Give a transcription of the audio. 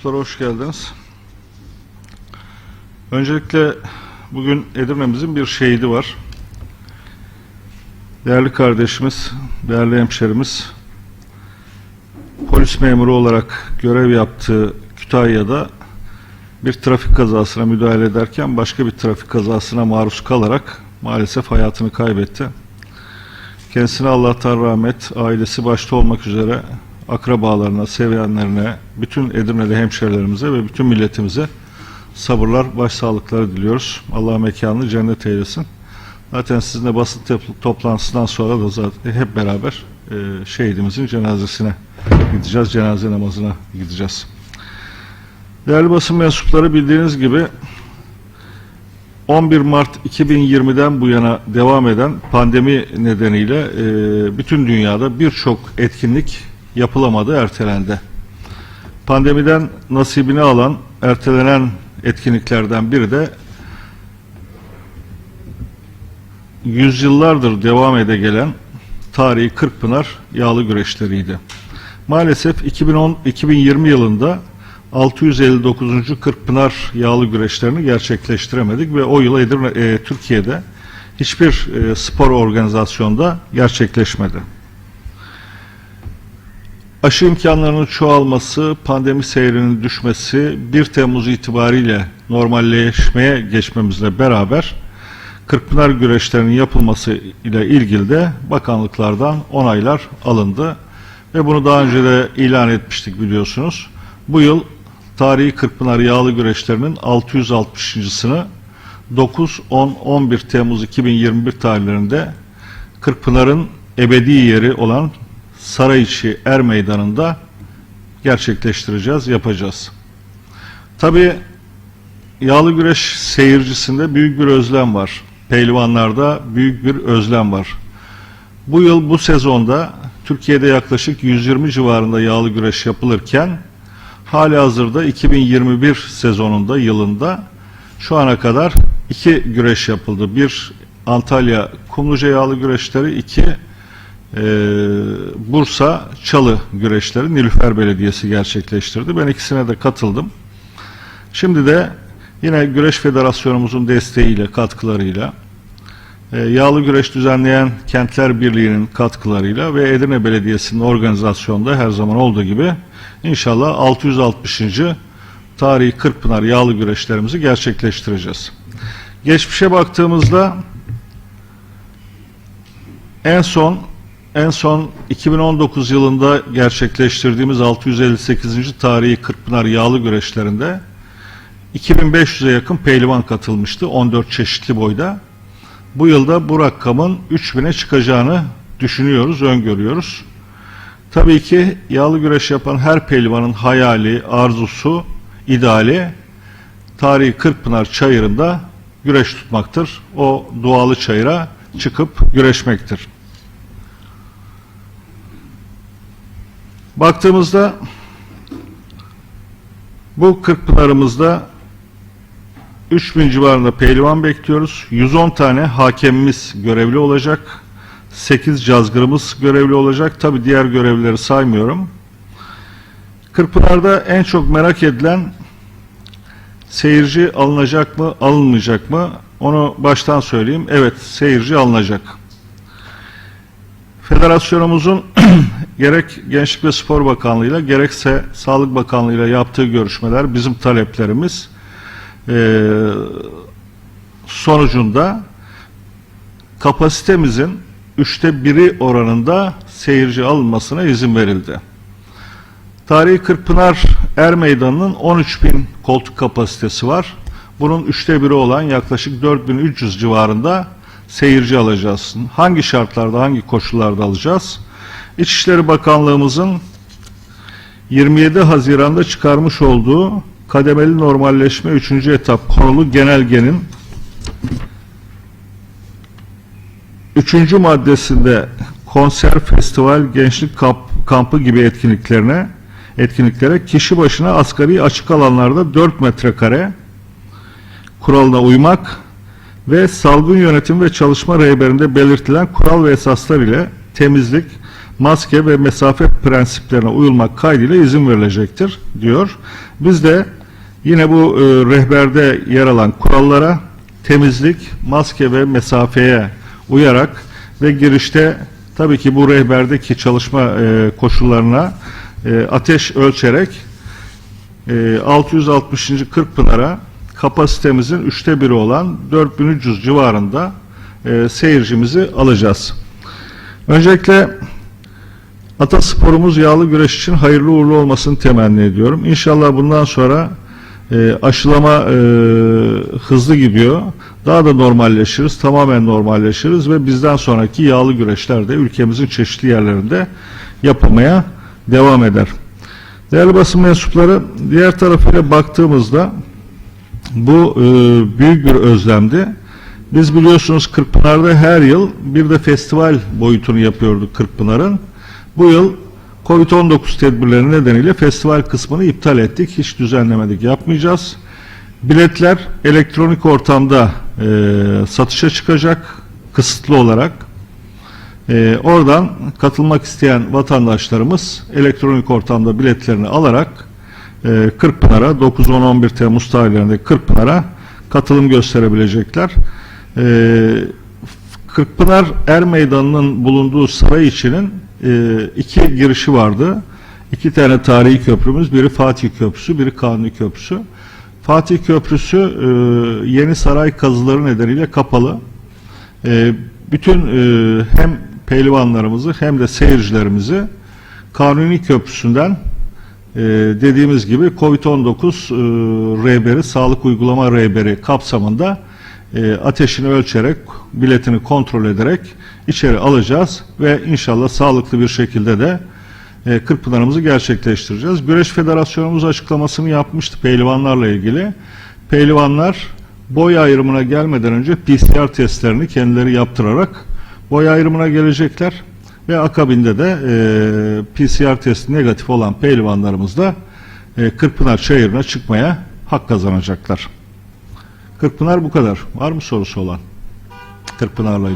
Dostlar hoş geldiniz. Öncelikle bugün Edirne'mizin bir şehidi var. Değerli kardeşimiz, değerli hemşerimiz, polis memuru olarak görev yaptığı Kütahya'da bir trafik kazasına müdahale ederken başka bir trafik kazasına maruz kalarak maalesef hayatını kaybetti. Kendisine Allah'tan rahmet, ailesi başta olmak üzere akrabalarına, sevenlerine, bütün Edirne'li hemşerilerimize ve bütün milletimize sabırlar, başsağlıkları diliyoruz. Allah mekanını cennet eylesin. Zaten sizinle basın toplantısından sonra da zaten hep beraber e, şehidimizin cenazesine gideceğiz, cenaze namazına gideceğiz. Değerli basın mensupları bildiğiniz gibi 11 Mart 2020'den bu yana devam eden pandemi nedeniyle e, bütün dünyada birçok etkinlik yapılamadı, ertelendi. Pandemiden nasibini alan, ertelenen etkinliklerden biri de yüzyıllardır devam ede gelen tarihi Kırkpınar yağlı güreşleriydi. Maalesef 2010 2020 yılında 659. Kırkpınar yağlı güreşlerini gerçekleştiremedik ve o yıl Edirne, e, Türkiye'de hiçbir e, spor organizasyonda gerçekleşmedi. Aşı imkanlarının çoğalması, pandemi seyrinin düşmesi 1 Temmuz itibariyle normalleşmeye geçmemizle beraber Kırkpınar güreşlerinin yapılması ile ilgili de bakanlıklardan onaylar alındı. Ve bunu daha önce de ilan etmiştik biliyorsunuz. Bu yıl tarihi Kırkpınar yağlı güreşlerinin 660.sını 9, 10, 11 Temmuz 2021 tarihlerinde Kırkpınar'ın ebedi yeri olan Sarayiçi Er Meydanı'nda gerçekleştireceğiz, yapacağız. Tabii yağlı güreş seyircisinde büyük bir özlem var. Pehlivanlarda büyük bir özlem var. Bu yıl bu sezonda Türkiye'de yaklaşık 120 civarında yağlı güreş yapılırken hali hazırda 2021 sezonunda yılında şu ana kadar iki güreş yapıldı. Bir Antalya Kumluca yağlı güreşleri, iki e, Bursa Çalı güreşleri Nilüfer Belediyesi gerçekleştirdi. Ben ikisine de katıldım. Şimdi de yine Güreş Federasyonumuzun desteğiyle, katkılarıyla, e, Yağlı Güreş düzenleyen Kentler Birliği'nin katkılarıyla ve Edirne Belediyesi'nin organizasyonda her zaman olduğu gibi inşallah 660. Tarihi Kırkpınar Yağlı Güreşlerimizi gerçekleştireceğiz. Geçmişe baktığımızda en son en son 2019 yılında gerçekleştirdiğimiz 658. tarihi Kırkpınar Yağlı Güreşlerinde 2500'e yakın pehlivan katılmıştı 14 çeşitli boyda. Bu yılda bu rakamın 3000'e çıkacağını düşünüyoruz, öngörüyoruz. Tabii ki yağlı güreş yapan her pehlivanın hayali, arzusu, ideali tarihi Kırkpınar çayırında güreş tutmaktır. O dualı çayıra çıkıp güreşmektir. Baktığımızda bu Kırkpınar'ımızda 3000 civarında pehlivan bekliyoruz. 110 tane hakemimiz görevli olacak. 8 cazgırımız görevli olacak. Tabi diğer görevlileri saymıyorum. Kırpınar'da en çok merak edilen seyirci alınacak mı, alınmayacak mı? Onu baştan söyleyeyim. Evet, seyirci alınacak. Federasyonumuzun gerek Gençlik ve Spor Bakanlığı'yla gerekse Sağlık Bakanlığı'yla yaptığı görüşmeler bizim taleplerimiz e, sonucunda kapasitemizin üçte biri oranında seyirci alınmasına izin verildi. Tarihi Kırkpınar Er Meydanı'nın 13 bin koltuk kapasitesi var. Bunun üçte biri olan yaklaşık 4300 civarında seyirci alacağız. Hangi şartlarda, hangi koşullarda alacağız? İçişleri Bakanlığımızın 27 Haziran'da çıkarmış olduğu kademeli normalleşme 3. etap konulu genelgenin 3. maddesinde konser, festival, gençlik kamp- kampı gibi etkinliklerine etkinliklere kişi başına asgari açık alanlarda 4 metrekare kuralına uymak ve salgın yönetim ve çalışma rehberinde belirtilen kural ve esaslar ile temizlik, maske ve mesafe prensiplerine uyulmak kaydıyla izin verilecektir diyor. Biz de yine bu e, rehberde yer alan kurallara temizlik, maske ve mesafeye uyarak ve girişte tabii ki bu rehberdeki çalışma e, koşullarına e, ateş ölçerek e, 660. Kırkpınar'a kapasitemizin üçte biri olan 4300 civarında e, seyircimizi alacağız. Öncelikle Atasporumuz yağlı güreş için hayırlı uğurlu olmasını temenni ediyorum. İnşallah bundan sonra e, aşılama e, hızlı gidiyor. Daha da normalleşiriz, tamamen normalleşiriz ve bizden sonraki yağlı güreşler de ülkemizin çeşitli yerlerinde yapılmaya devam eder. Değerli basın mensupları, diğer tarafıyla baktığımızda bu e, büyük bir özlemdi. Biz biliyorsunuz Kırkpınar'da her yıl bir de festival boyutunu yapıyorduk Kırkpınar'ın. Bu yıl Covid-19 tedbirleri nedeniyle festival kısmını iptal ettik. Hiç düzenlemedik, yapmayacağız. Biletler elektronik ortamda e, satışa çıkacak kısıtlı olarak. E, oradan katılmak isteyen vatandaşlarımız elektronik ortamda biletlerini alarak e, Kırkpınar'a 9-10-11 Temmuz tarihlerinde Kırkpınar'a katılım gösterebilecekler. E, Kırkpınar Er Meydanı'nın bulunduğu saray içinin e, iki girişi vardı. İki tane tarihi köprümüz, biri Fatih Köprüsü, biri Kanuni Köprüsü. Fatih Köprüsü e, yeni saray kazıları nedeniyle kapalı. E, bütün e, hem pehlivanlarımızı hem de seyircilerimizi Kanuni Köprüsü'nden e, dediğimiz gibi Covid-19 e, rehberi, sağlık uygulama rehberi kapsamında e, ateşini ölçerek, biletini kontrol ederek içeri alacağız ve inşallah sağlıklı bir şekilde de e, Kırkpınar'ımızı gerçekleştireceğiz. Güreş Federasyonumuz açıklamasını yapmıştı pehlivanlarla ilgili. Pehlivanlar boy ayrımına gelmeden önce PCR testlerini kendileri yaptırarak boy ayrımına gelecekler ve akabinde de e, PCR testi negatif olan pehlivanlarımız da e, Kırkpınar çayırına çıkmaya hak kazanacaklar. Kırkpınar bu kadar. Var mı sorusu olan? Kırkpınar'la ilgili.